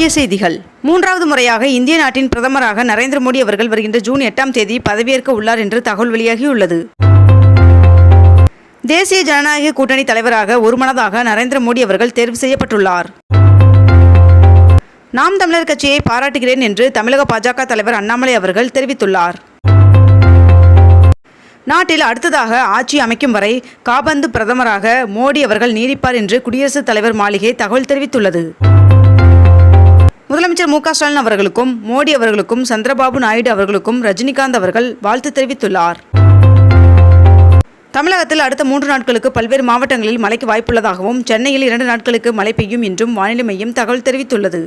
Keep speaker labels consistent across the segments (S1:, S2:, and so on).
S1: முக்கிய செய்திகள். மூன்றாவது முறையாக இந்திய நாட்டின் பிரதமராக நரேந்திர மோடி அவர்கள் வருகின்ற ஜூன் எட்டாம் தேதி பதவியேற்க உள்ளார் என்று தகவல் வெளியாகியுள்ளது. தேசிய ஜனநாயக கூட்டணி தலைவராக ஒருமனதாக நரேந்திர மோடி அவர்கள் தேர்வு செய்யப்பட்டுள்ளார். நாம் தமிழர் கட்சியை பாராட்டுகிறேன் என்று தமிழக பாஜக தலைவர் அண்ணாமலை அவர்கள் தெரிவித்துள்ளார். நாட்டில் அடுத்ததாக ஆட்சி அமைக்கும் வரை காபந்து பிரதமராக மோடி அவர்கள் நீடிப்பார் என்று குடியரசுத் தலைவர் மாளிகை தகவல் தெரிவித்துள்ளது. முதலமைச்சர் மு க ஸ்டாலின் அவர்களுக்கும் மோடி அவர்களுக்கும் சந்திரபாபு நாயுடு அவர்களுக்கும் ரஜினிகாந்த் அவர்கள் வாழ்த்து தெரிவித்துள்ளார். தமிழகத்தில் அடுத்த மூன்று நாட்களுக்கு பல்வேறு மாவட்டங்களில் மழைக்கு வாய்ப்புள்ளதாகவும் சென்னையில் இரண்டு நாட்களுக்கு மழை பெய்யும் என்றும் வானிலை மையம் தகவல் தெரிவித்துள்ளது.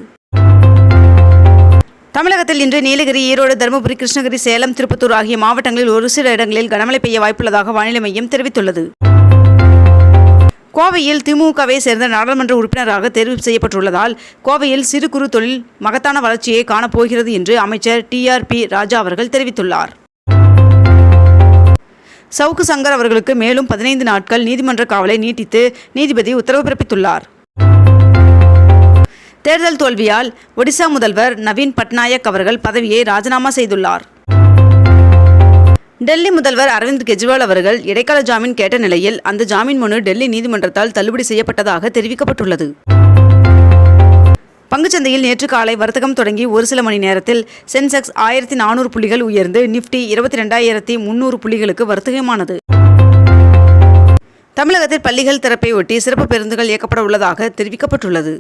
S1: தமிழகத்தில் இன்று நீலகிரி ஈரோடு தருமபுரி கிருஷ்ணகிரி சேலம் திருப்பத்தூர் ஆகிய மாவட்டங்களில் ஒரு சில இடங்களில் கனமழை பெய்ய வாய்ப்புள்ளதாக வானிலை மையம் தெரிவித்துள்ளது. கோவையில் திமுகவை சேர்ந்த நாடாளுமன்ற உறுப்பினராக தேர்வு செய்யப்பட்டுள்ளதால் கோவையில் சிறு குறு தொழில் மகத்தான வளர்ச்சியை காணப்போகிறது என்று அமைச்சர் டிஆர்பி ராஜா அவர்கள் தெரிவித்துள்ளார். சவுக்கு சங்கர் அவர்களுக்கு மேலும் பதினைந்து நாட்கள் நீதிமன்ற காவலை நீட்டித்து நீதிபதி உத்தரவு பிறப்பித்துள்ளார். தேர்தல் தோல்வியால் ஒடிசா முதல்வர் நவீன் பட்நாயக் அவர்கள் பதவியை ராஜினாமா செய்துள்ளார். டெல்லி முதல்வர் அரவிந்த் கெஜ்ரிவால் அவர்கள் இடைக்கால ஜாமீன் கேட்ட நிலையில் அந்த ஜாமீன் மனு டெல்லி நீதிமன்றத்தால் தள்ளுபடி செய்யப்பட்டதாக தெரிவிக்கப்பட்டுள்ளது. பங்குச்சந்தையில் நேற்று காலை வர்த்தகம் தொடங்கி ஒரு சில மணி நேரத்தில் சென்செக்ஸ் ஆயிரத்தி நானூறு புள்ளிகள் உயர்ந்து நிப்டி இருபத்தி ரெண்டாயிரத்தி முன்னூறு புள்ளிகளுக்கு வர்த்தகமானது. தமிழகத்தில் பள்ளிகள் திறப்பை ஒட்டி சிறப்பு பேருந்துகள் இயக்கப்பட உள்ளதாக தெரிவிக்கப்பட்டுள்ளது.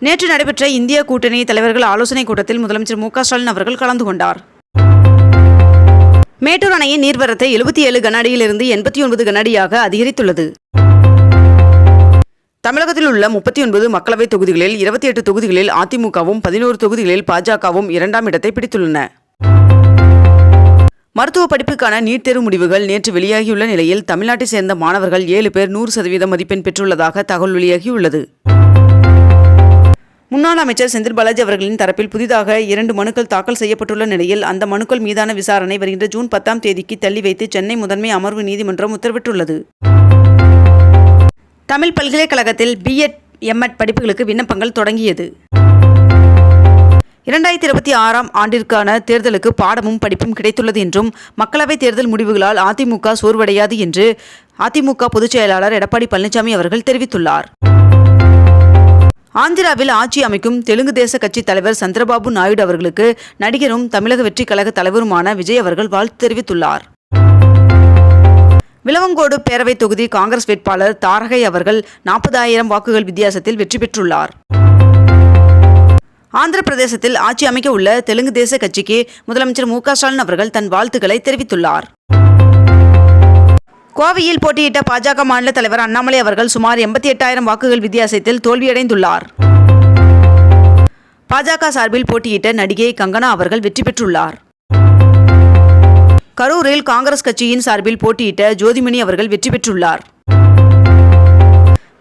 S1: நேற்று நடைபெற்ற இந்திய கூட்டணி தலைவர்கள் ஆலோசனைக் கூட்டத்தில் முதலமைச்சர் மு க ஸ்டாலின் அவர்கள் கலந்து கொண்டார். மேட்டூர் அணையின் நீர்வரத்தை எழுபத்தி ஏழு கனஅடியிலிருந்து எண்பத்தி ஒன்பது கனஅடியாக அதிகரித்துள்ளது. தமிழகத்தில் உள்ள முப்பத்தி ஒன்பது மக்களவைத் தொகுதிகளில் இருபத்தி எட்டு தொகுதிகளில் அதிமுகவும் பதினோரு தொகுதிகளில் பாஜகவும் இரண்டாம் இடத்தை பிடித்துள்ளன. மருத்துவ படிப்புக்கான நீட் தேர்வு முடிவுகள் நேற்று வெளியாகியுள்ள நிலையில் தமிழ்நாட்டை சேர்ந்த மாணவர்கள் ஏழு பேர் நூறு சதவீதம் மதிப்பெண் பெற்றுள்ளதாக தகவல் வெளியாகியுள்ளது. முன்னாள் அமைச்சர் செந்தில் பாலாஜி அவர்களின் தரப்பில் புதிதாக இரண்டு மனுக்கள் தாக்கல் செய்யப்பட்டுள்ள நிலையில் அந்த மனுக்கள் மீதான விசாரணை வருகின்ற ஜூன் பத்தாம் தேதிக்கு தள்ளி வைத்து சென்னை முதன்மை அமர்வு நீதிமன்றம் உத்தரவிட்டுள்ளது. தமிழ் பல்கலைக்கழகத்தில் பிஎட் எம்எட் படிப்புகளுக்கு விண்ணப்பங்கள் தொடங்கியது. இரண்டாயிரத்தி இருபத்தி ஆறாம் ஆண்டிற்கான தேர்தலுக்கு பாடமும் படிப்பும் கிடைத்துள்ளது என்றும் மக்களவைத் தேர்தல் முடிவுகளால் அதிமுக சோர்வடையாது என்று அதிமுக பொதுச் செயலாளர் எடப்பாடி பழனிசாமி அவர்கள் தெரிவித்துள்ளார். ஆந்திராவில் ஆட்சி அமைக்கும் தெலுங்கு தேச கட்சி தலைவர் சந்திரபாபு நாயுடு அவர்களுக்கு நடிகரும் தமிழக வெற்றி கழக தலைவருமான விஜய் அவர்கள் வாழ்த்து தெரிவித்துள்ளார். விலவங்கோடு பேரவைத் தொகுதி காங்கிரஸ் வேட்பாளர் தாரகை அவர்கள் நாற்பதாயிரம் வாக்குகள் வித்தியாசத்தில் வெற்றி பெற்றுள்ளார். ஆந்திர பிரதேசத்தில் ஆட்சி அமைக்க உள்ள தெலுங்கு தேச கட்சிக்கு முதலமைச்சர் மு க ஸ்டாலின் அவர்கள் தன் வாழ்த்துக்களை தெரிவித்துள்ளார். கோவையில் போட்டியிட்ட பாஜக மாநில தலைவர் அண்ணாமலை அவர்கள் சுமார் எண்பத்தி எட்டாயிரம் வாக்குகள் வித்தியாசத்தில் தோல்வியடைந்துள்ளார். பாஜக சார்பில் போட்டியிட்ட நடிகை கங்கனா அவர்கள் வெற்றி பெற்றுள்ளார். கரூரில் காங்கிரஸ் கட்சியின் சார்பில் போட்டியிட்ட ஜோதிமணி அவர்கள் வெற்றி பெற்றுள்ளார்.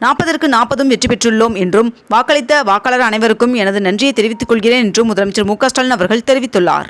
S1: நாற்பதற்கு நாற்பதும் வெற்றி பெற்றுள்ளோம் என்றும் வாக்களித்த வாக்காளர் அனைவருக்கும் எனது நன்றியை தெரிவித்துக் கொள்கிறேன் என்றும் முதலமைச்சர் மு க ஸ்டாலின் அவர்கள் தெரிவித்துள்ளார்.